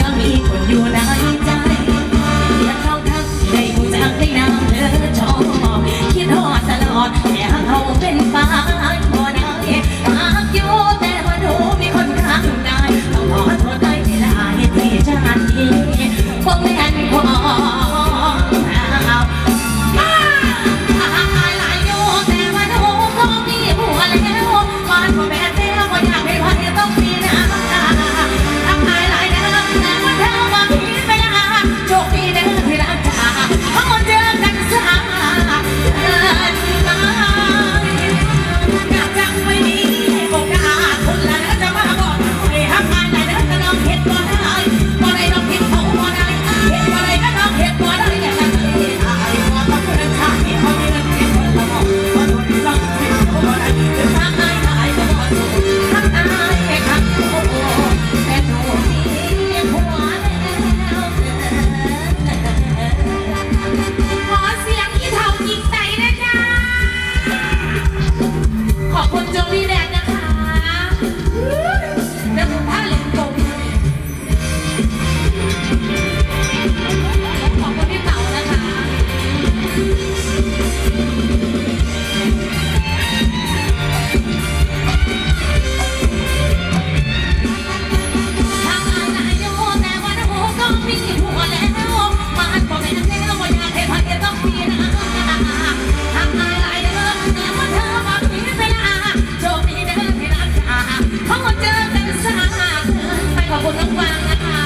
ยังมีคนอยู่ในใจ วันนะคะ